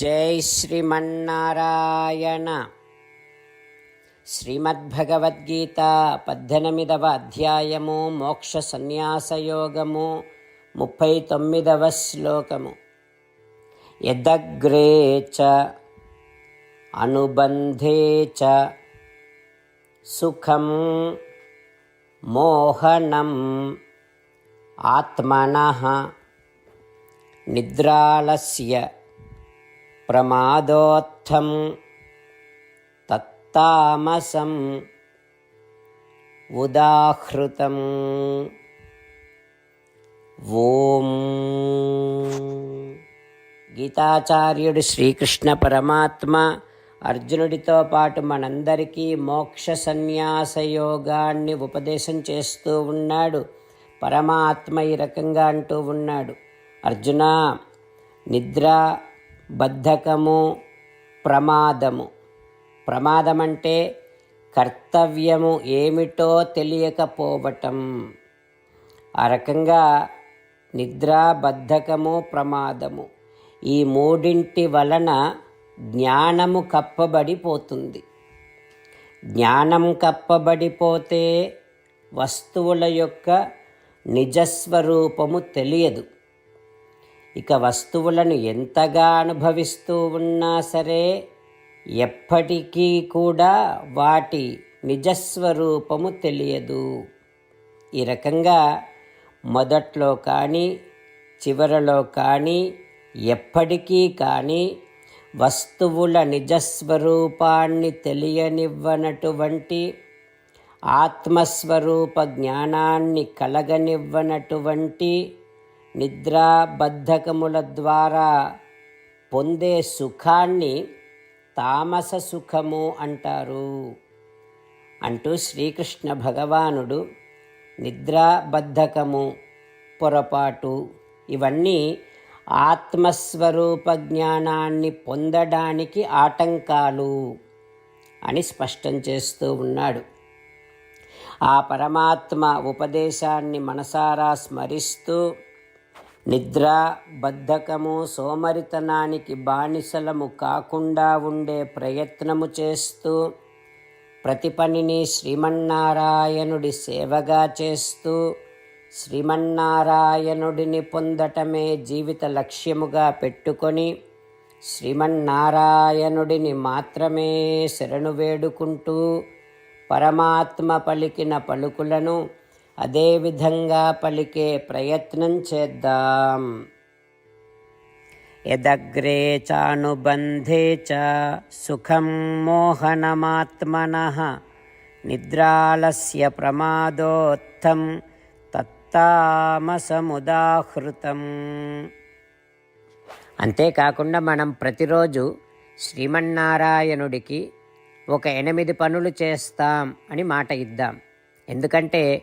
జై శ్రీమన్నారాయణ. శ్రీమద్భగవద్గీత పద్దెనిమిదవ అధ్యాయము మోక్ష సన్యాసయోగము ముప్పై తొమ్మిదవ శ్లోకము. యదగ్రే చ అనుబంధే చ సుఖం మోహనం ఆత్మన నిద్రాలస్య. ప్రమాదోత్థం తత్తామసం ఉదాహృతం. ఓం. గీతాచార్యుడు శ్రీకృష్ణ పరమాత్మ అర్జునుడితో పాటు మనందరికీ మోక్ష సన్యాస యోగాన్ని ఉపదేశం చేస్తూ ఉన్నాడు. పరమాత్మ ఈ రకంగా అంటూ ఉన్నాడు. అర్జున నిద్ర బద్ధకము ప్రమాదము. ప్రమాదం అంటే కర్తవ్యము ఏమిటో తెలియకపోవటం. ఆ రకంగా నిద్ర బద్ధకము ప్రమాదము ఈ మూడింటి వలన జ్ఞానము కప్పబడిపోతుంది. జ్ఞానం కప్పబడిపోతే వస్తువుల యొక్క నిజస్వరూపము తెలియదు. ఇక వస్తువులను ఎంతగా అనుభవిస్తూ ఉన్నా సరే ఎప్పటికీ కూడా వాటి నిజస్వరూపము తెలియదు. ఈ రకంగా మొదట్లో కానీ చివరలో కానీ ఎప్పటికీ కానీ వస్తువుల నిజస్వరూపాన్ని తెలియనివ్వనటువంటి ఆత్మస్వరూప జ్ఞానాన్ని కలగనివ్వనటువంటి నిద్రాబద్ధకముల ద్వారా పొందే సుఖాన్ని తామస సుఖము అంటారు. అంటూ శ్రీకృష్ణ భగవానుడు నిద్రాబద్ధకము పొరపాటు ఇవన్నీ ఆత్మస్వరూప జ్ఞానాన్ని పొందడానికి ఆటంకాలు అని స్పష్టం చేస్తూ ఉన్నాడు. ఆ పరమాత్మ ఉపదేశాన్ని మనసారా స్మరిస్తూ నిద్ర బద్ధకము సోమరితనానికి బానిసలము కాకుండా ఉండే ప్రయత్నము చేస్తూ ప్రతి పనిని శ్రీమన్నారాయణుడి సేవగా చేస్తూ శ్రీమన్నారాయణుడిని పొందటమే జీవిత లక్ష్యముగా పెట్టుకొని శ్రీమన్నారాయణుడిని మాత్రమే శరణు వేడుకుంటూ పరమాత్మ పలికిన పలుకులను అదేవిధంగా పలికే ప్రయత్నం చేద్దాం. యదగ్రే చానుబంధే చ సుఖం మోహనమాత్మన నిద్రాలస్య ప్రమాదోత్తం తత్తామసముదాహృతం. అంతేకాకుండా మనం ప్రతిరోజు శ్రీమన్నారాయణుడికి ఒక ఎనిమిది పనులు చేస్తాం అని మాట ఇద్దాం. ఎందుకంటే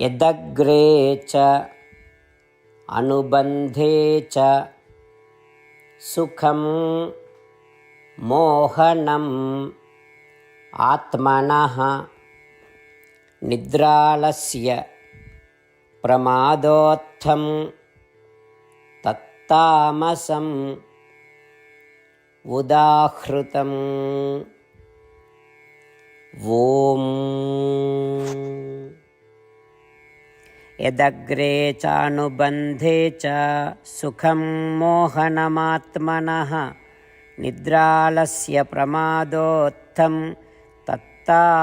यदग्रे च अनुबन्धे च सुखं मोहनम् आत्मनः निद्रालस्य प्रमादोत्थं तत्तामसम् उदाहृतम् ॐ यदग्रे चानुबन्धे च सुखं मोहनमात्मनः निद्रालस्य प्रमादोत्थं तत्तामसमुदाहृतम्।